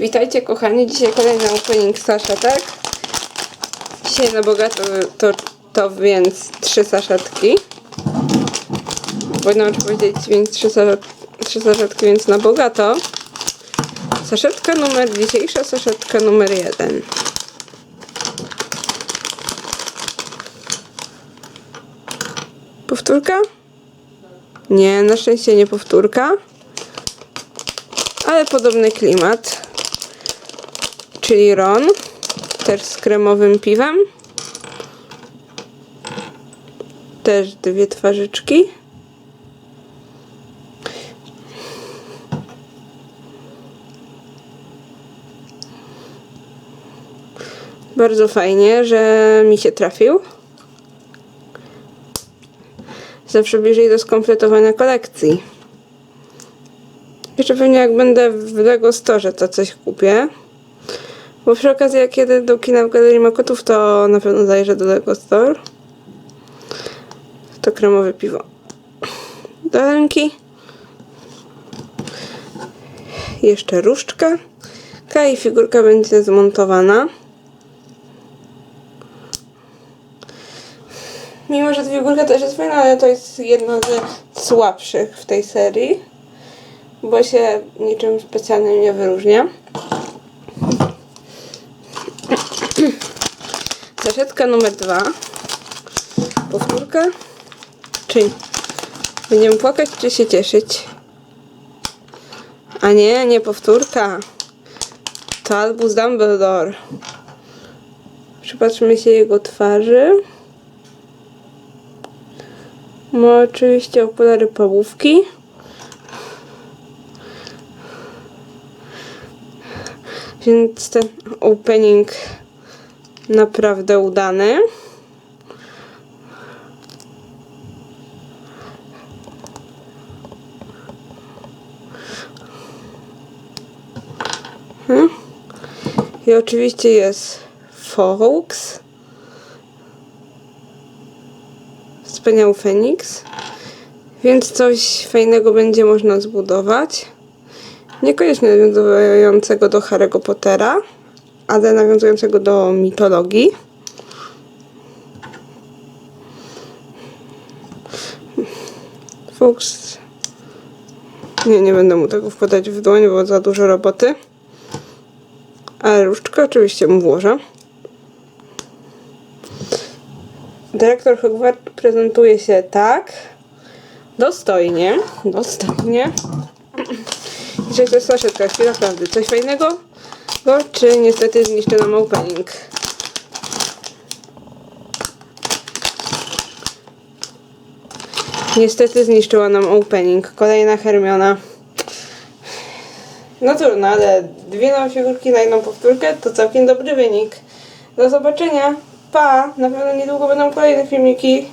Witajcie kochani, dzisiaj kolejny opening saszetek. Dzisiaj na bogato to, to więc trzy saszetki. Inaczej powiedzieć, więc trzy, saszet, trzy saszetki, więc na bogato. Saszetka numer, dzisiejsza saszetka numer jeden. Powtórka? Nie, na szczęście nie powtórka. Ale podobny klimat. Czyli Ron. Też z kremowym piwem. Też dwie twarzyczki. Bardzo fajnie, że mi się trafił. Zawsze bliżej do skompletowania kolekcji. Jeszcze pewnie jak będę w Lego Store to coś kupię. Bo przy okazji jak jedę do kina w Galerii Makotów to na pewno zajrzę do Lego Store. To kremowe piwo. Do ręki. Jeszcze różdżka. I figurka będzie zmontowana. Mimo, że ta figurka też jest fajna, ale to jest jedna ze słabszych w tej serii, bo się niczym specjalnym nie wyróżnia. Saszetka numer dwa. Powtórka. Czy będziemy płakać, czy się cieszyć? A nie, nie powtórka. To Albus Dumbledore. Przypatrzmy się jego twarzy. Ma oczywiście okulary połówki. Więc ten opening naprawdę udany. Hmm? I oczywiście jest Fox. Wspaniały Feniks. Więc coś fajnego będzie można zbudować. Niekoniecznie nawiązującego do Harry'ego Pottera, ale nawiązującego do mitologii. Fuchs. Nie, nie będę mu tego wkładać w dłoń, bo za dużo roboty. Ale różdżkę oczywiście mu włożę. Dyrektor Hogwart prezentuje się tak. Dostojnie. Dostojnie. Dzisiaj to jest saszetka, chwila prawdy. Coś fajnego? Czy niestety zniszczy nam opening? Niestety zniszczyła nam opening. Kolejna Hermiona. No trudno, ale dwie nowe figurki na jedną powtórkę to całkiem dobry wynik. Do zobaczenia. Pa! Na pewno niedługo będą kolejne filmiki